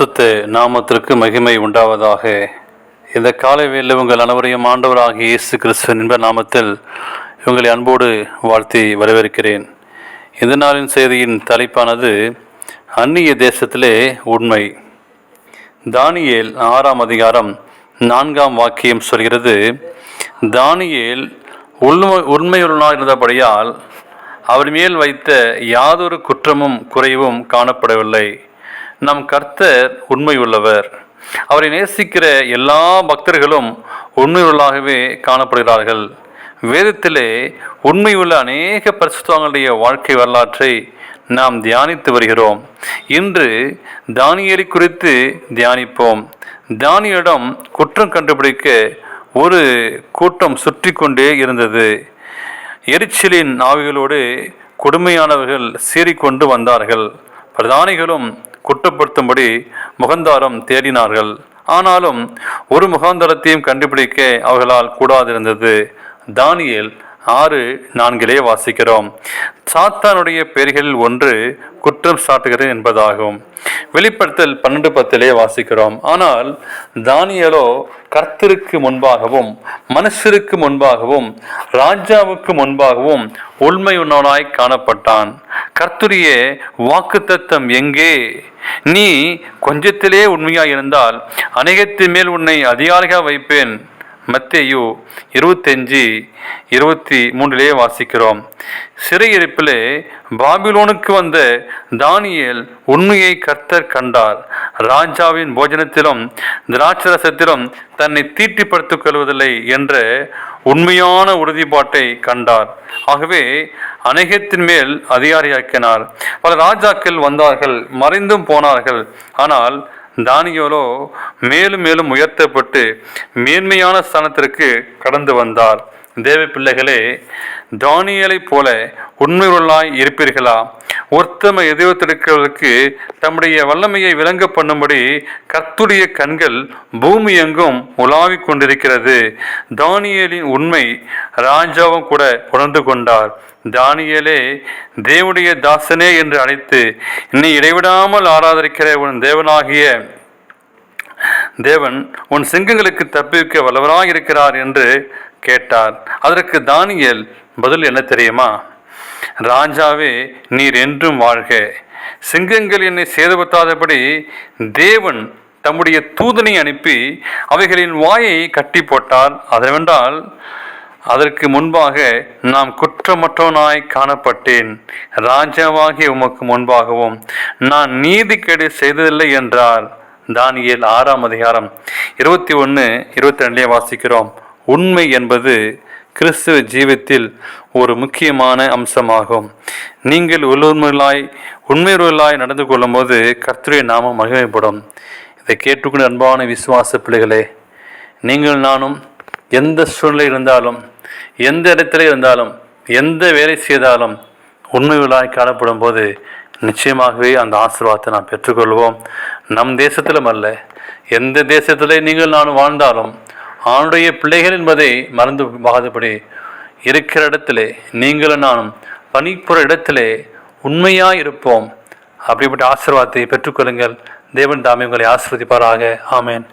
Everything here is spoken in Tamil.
பரிசுத்த நாமத்திற்கு மகிமை உண்டாவதாக. இந்த காலை உங்கள் அனைவரையும் ஆண்டவராகிய இயேசு கிறிஸ்துவின் இன்ப நாமத்தில் உங்களை அன்போடு வாழ்த்தி வரவேற்கிறேன். இந்த நாளின் செய்தியின் தலைப்பானது அந்நிய தேசத்திலே உண்மை. தானியேல் ஆறாம் அதிகாரம் நான்காம் வாக்கியம் சொல்கிறது தானியேல் உண்மை உண்மையுள்ளனாக இருந்தபடியால் அவர் மேல் வைத்த யாதொரு குற்றமும் குறைவும் காணப்படவில்லை. நம் கர்த்தர் உண்மையுள்ளவர். அவரை நேசிக்கிற எல்லா பக்தர்களும் உண்மையுள்ளாகவே காணப்படுகிறார்கள். வேதத்திலே உண்மையுள்ள அநேக பரிசுத்தவங்களுடைய வாழ்க்கை வரலாற்றை நாம் தியானித்து வருகிறோம். இன்று தானியலை குறித்து தியானிப்போம். தானியிடம் குற்றம் கண்டுபிடிக்க ஒரு கூட்டம் சுற்றி கொண்டே இருந்தது. எரிச்சலின் ஆவிகளோடு கொடுமையானவர்கள் சீறிக்கொண்டு வந்தார்கள். பிரதானிகளும் குற்றப்படுத்தும்படி முகந்தாரம் தேடினார்கள். ஆனாலும் ஒரு முகாந்தரத்தையும் கண்டுபிடிக்க அவர்களால் கூடாதிருந்தது. தானியல் ஆறு நான்கிலே வாசிக்கிறோம். சாத்தானுடைய பெயர்களில் ஒன்று குற்றம் சாட்டுகிறது என்பதாகும். வெளிப்படுத்தல் பன்னெண்டு பத்திலே வாசிக்கிறோம். ஆனால் தானியலோ கர்த்தருக்கு முன்பாகவும் மனுஷருக்கு முன்பாகவும் ராஜாவுக்கு முன்பாகவும் உண்மையுள்ளவனாய் காணப்பட்டான். கர்த்துரிய வாக்குத்தத்தம் எங்கே? நீ கொஞ்சத்திலே உண்மையாக இருந்தால் அநேகத்தின் மேல் உன்னை அதிகாரியாக வைப்பேன். மத்தேயு இருபத்தஞ்சு இருபத்தி மூன்றிலே வாசிக்கிறோம். சிறையிருப்பிலே பாபிலோனுக்கு வந்த தானியல் உண்மையை கர்த்தர் கண்டார். ராஜாவின் போஜனத்திலும் திராட்சரசத்திலும் தன்னை தீட்டிப்படுத்திக் கொள்வதில்லை என்ற உண்மையான உறுதிப்பாட்டை கண்டார். ஆகவே அநேகத்தின் மேல் அதிகாரியாக்கினார். பல ராஜாக்கள் வந்தார்கள் மறைந்தும் போனார்கள். ஆனால் தானியோலோ மேலும் மேலும் உயர்த்தப்பட்டு மேன்மையான ஸ்தானத்திற்கு கடந்து வந்தார். தேவ பிள்ளைகளே தானியலைப் போல உண்மையுள்ளாய் இருப்பீர்களா? ஒருத்தம எதிர்த்திருக்கிறவர்களுக்கு தம்முடைய வல்லமையை விளங்க பண்ணும்படி கர்த்துடைய கண்கள் பூமி எங்கும் உலாவிக் கொண்டிருக்கிறது. தானியலின் உண்மை ராஜாவும் கூட உணர்ந்து கொண்டார். தானியலே தேவனுடைய தாசனே என்று அழைத்து இன்னை இடைவிடாமல் ஆராதரிக்கிற உன் தேவனாகிய தேவன் உன் சிங்கங்களுக்கு தப்பிக்க வல்லவராக இருக்கிறார் என்று கேட்டார். அதற்கு தானியல் பதில் என்ன தெரியுமா? ராஜாவே நீர் என்றும் வாழ்க. சிங்கங்கள் என்னை சேதப்படுத்தாதபடி தேவன் தம்முடைய தூதனை அனுப்பி அவைகளின் வாயை கட்டி போட்டார். அதவென்றால் அதற்கு முன்பாக நாம் குற்றமற்றவனாய் காணப்பட்டேன். ராஜாவாகிய உமக்கு முன்பாகவும் நான் நீதிக்கேடு செய்ததில்லை என்றார். தானியல் ஆறாம் அதிகாரம் இருபத்தி ஒன்று இருபத்தி ரெண்டுலேயே வாசிக்கிறோம். உண்மை என்பது கிறிஸ்துவ ஜீவத்தில் ஒரு முக்கியமான அம்சமாகும். நீங்கள் உள்ளுண்மைகளாய் உண்மையுள்ளாய் நடந்து கொள்ளும்போது கர்த்தருடைய நாமம் மகிமைப்படும். இதை கேட்டுக்கொண்டு அன்பான விசுவாச பிள்ளைகளே நீங்கள் நானும் எந்த சூழ்நிலை இருந்தாலும் எந்த இடத்துல இருந்தாலும் எந்த வேலை செய்தாலும் உண்மையுள்ளாய் காணப்படும் போது நிச்சயமாகவே அந்த ஆசீர்வாதத்தை நாம் பெற்றுக்கொள்வோம். நம் தேசத்திலும் அல்ல எந்த தேசத்திலே நீங்கள் நான் வாழ்ந்தாலும் ஆணுடைய பிள்ளைகள் என்பதை மறந்து போகாதபடி இருக்கிற இடத்திலே நீங்களும் நானும் பணிப்புற இடத்திலே உண்மையாக இருப்போம் அப்படிப்பட்ட ஆசீர்வாதத்தை பெற்றுக்கொள்ளுங்கள். தேவன் தாமே உங்களை ஆசிர்வதிப்பாராக. ஆமேன்.